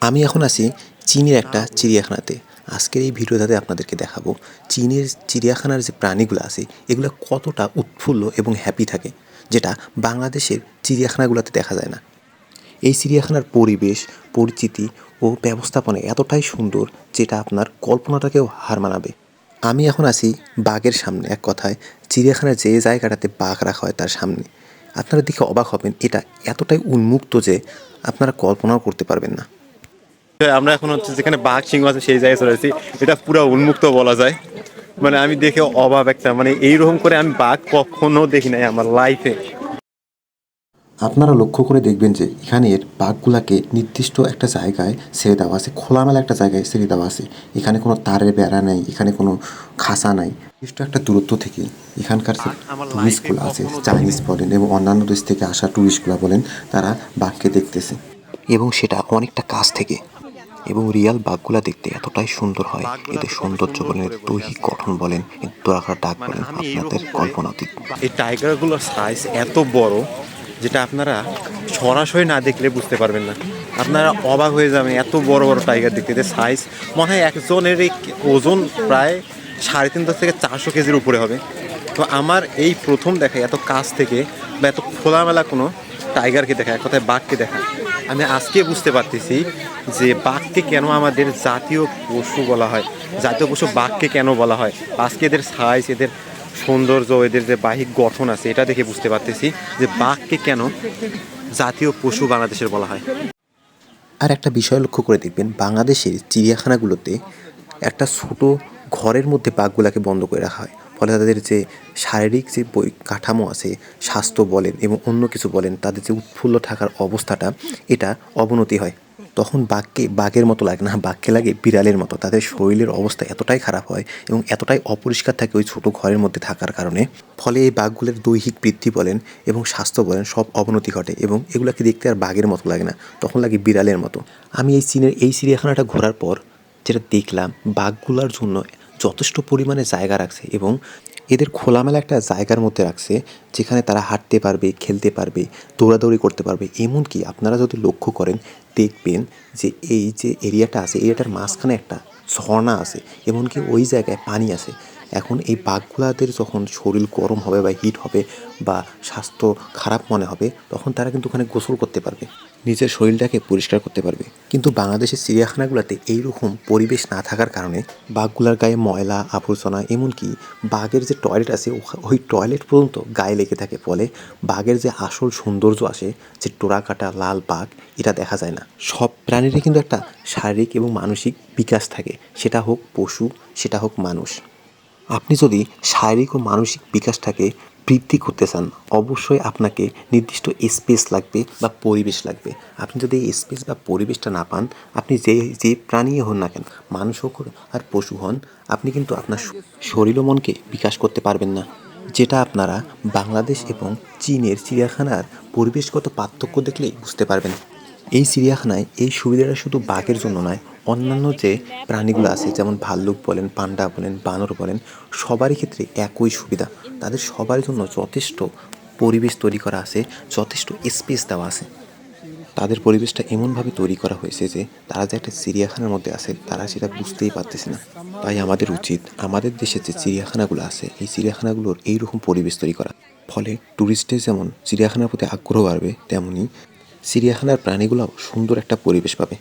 আমি এখন আছি চীনের একটা চিড়িয়াখানাতে। আজকের এই ভিডিওটাতে আপনাদেরকে দেখাবো চীনের চিড়িয়াখানার যে প্রাণীগুলো আছে, এগুলো কতটা উৎফুল্ল এবং হ্যাপি থাকে, যেটা বাংলাদেশের চিড়িয়াখানাগুলোতে দেখা যায় না। এই চিড়িয়াখানার পরিবেশ, পরিচিতি ও ব্যবস্থাপনা এতটাই সুন্দর যেটা আপনার কল্পনাটাকেও হার মানাবে। আমি এখন আছি বাঘের সামনে, এক কথায় চিড়িয়াখানার যে জায়গাটাতে বাঘ রাখা হয় তার সামনে। আপনারা দেখে অবাক হবেন, এটা এতটাই উন্মুক্ত যে আপনারা কল্পনাও করতে পারবেন না। আমরা এখন হচ্ছে যেখানে বাঘ সিংহ আছে সেই জায়গায় চলে এসেছি। এটা পুরো উন্মুক্ত বলা যায়। মানে আমি দেখে অভাব একটা মানে এইরকম করে আমি বাঘ কখনো দেখি নাই আমার লাইফে আপনারা লক্ষ্য করে দেখবেন যে এখানের বাঘগুলাকে নির্দিষ্ট একটা জায়গায় ছেড়ে দেওয়া আছে খোলামেলা একটা জায়গায় ছেড়ে দেওয়া আছে। এখানে কোনো তারের বেড়া নাই এখানে কোনো খাসা নাই। নির্দিষ্ট একটা দূরত্ব থেকে এখানকার যে টুরিস্টগুলো আছে চাইনিজ বলেন এবং অন্যান্য দেশ থেকে আসা টুরিস্টগুলো বলেন তারা বাঘকে দেখতেছে। এবং সেটা অনেকটা কাছ থেকে এবং রিয়াল বাঘগুলা দেখতে এতটাই সুন্দর হয়। এদের সৌন্দর্য বলেন দৈহিক গঠন বলেন দোরাকার ডাক মানে বলেন আপনাদের কল্পনাতীত। এই টাইগারগুলোর সাইজ এত বড় যেটা আপনারা সরাসরি না দেখলে বুঝতে পারবেন না। আপনারা অবাক হয়ে যাবেন এত বড় বড় টাইগার দেখতে। এদের সাইজ মনে হয় একজনের এই ওজন প্রায় সাড়ে তিনশো থেকে চারশো কেজির উপরে হবে। তো আমার এই প্রথম দেখা এত কাছ থেকে বা এত খোলামেলা কোনো টাইগারকে দেখা এক কথায় বাঘকে দেখা আমি আজকে বুঝতে পারতেছি যে বাঘকে কেন আমাদের জাতীয় পশু বলা হয়। জাতীয় পশু বাঘকে কেন বলা হয়? আজকে এদের সাইজ এদের সৌন্দর্য, এদের যে বাহিক গঠন আছে, এটা দেখে বুঝতে পারতেছি যে বাঘকে কেন জাতীয় পশু বাংলাদেশের বলা হয়। আর একটা বিষয় লক্ষ্য করে দেখবেন, বাংলাদেশের চিড়িয়াখানাগুলোতে একটা ছোট ঘরের মধ্যে বাঘগুলাকে বন্ধ করে রাখা হয়। ফলে তাদের যে শারীরিক যে বই কাঠামো আছে, স্বাস্থ্য বলেন এবং অন্য কিছু বলেন, তাদের যে উৎফুল্ল থাকার অবস্থাটা, এটা অবনতি হয়। তখন বাঘকে, বাঘের মতো লাগে না, বাঘকে লাগে বিড়ালের মতো। তাদের শরীরের অবস্থা এতটাই খারাপ হয় এবং এতটাই অপরিষ্কার থাকে ওই ছোট ঘরের মধ্যে থাকার কারণে। ফলে এই বাঘগুলোর দৈহিক বৃদ্ধি বলেন এবং স্বাস্থ্য বলেন সব অবনতি ঘটে এবং এগুলোকে দেখতে আর বাঘের মতো লাগে না, তখন লাগে বিড়ালের মতো। আমি এই চীনের এই চিড়িয়াখানাটা ঘোরার পর যেটা দেখলাম, বাঘগুলোর জন্য যথেষ্ট পরিমাণে জায়গা রাখছে এবং এদের খোলামেলা একটা জায়গার মধ্যে রাখছে যেখানে তারা হাঁটতে পারবে, খেলতে পারবে, দৌড়াদৌড়ি করতে পারবে। এমনকি আপনারা যদি লক্ষ্য করেন, দেখবেন যে এই যে এরিয়াটা আছে এরিয়াটার মাঝখানে একটা ঝর্ণা আছে। এমনকি ওই জায়গায় পানি আছে। এখন এই বাঘগুলাদের যখন শরীর গরম হবে বা হিট হবে বা স্বাস্থ্য খারাপ মনে হবে, তখন তারা কিন্তু ওখানে গোসল করতে পারবে, নিজের শরীরটাকে পরিষ্কার করতে পারবে। কিন্তু বাংলাদেশের চিড়িয়াখানাগুলোতে এইরকম পরিবেশ না থাকার কারণে বাঘগুলার গায়ে ময়লা, আবর্জনা, এমনকি বাঘের যে টয়লেট আছে ওই টয়লেট পর্যন্ত গায়ে লেগে থাকে, ফলে বাঘের যে আসল সৌন্দর্য আসে, যে টোরা কাটা লাল বাঘ, এটা দেখা যায় না। সব প্রাণীরই কিন্তু একটা শারীরিক এবং মানসিক বিকাশ থাকে, সেটা হোক পশু, সেটা হোক মানুষ। আপনি যদি শারীরিক ও মানসিক বিকাশটাকে বৃদ্ধি করতে চান, অবশ্যই আপনাকে নির্দিষ্ট স্পেস লাগবে বা পরিবেশ লাগবে। আপনি যদি এই স্পেস বা পরিবেশটা না পান, আপনি যে যে প্রাণী হন না কেন, মানুষ হোক আর পশু হন, আপনি কিন্তু আপনার শরীর ও মনকে বিকাশ করতে পারবেন না। যেটা আপনারা বাংলাদেশ এবং চীনের চিড়িয়াখানার পরিবেশগত পার্থক্য দেখলেই বুঝতে পারবেন। এই চিড়িয়াখানায় এই সুবিধাটা শুধু বাঘের জন্য নয়, অন্যান্য যে প্রাণীগুলো আছে, যেমন ভাল্লুক বলেন, পান্ডা বলেন, বানর বলেন, সবারই ক্ষেত্রে একই সুবিধা। তাদের সবার জন্য যথেষ্ট পরিবেশ তৈরি করা আছে, যথেষ্ট স্পেস দেওয়া আছে। তাদের পরিবেশটা এমনভাবে তৈরি করা হয়েছে যে, তারা যে একটা চিড়িয়াখানার মধ্যে আছে, তারা সেটা বুঝতেই পারতেছে না। তাই আমাদের উচিত, আমাদের দেশে যে চিড়িয়াখানাগুলো আছে, এই চিড়িয়াখানাগুলোর এইরকম পরিবেশ তৈরি করা। ফলে ট্যুরিস্টের যেমন চিড়িয়াখানার প্রতি আগ্রহ বাড়বে, তেমনি চিড়িয়াখানার প্রাণীগুলোও সুন্দর একটা পরিবেশ পাবে।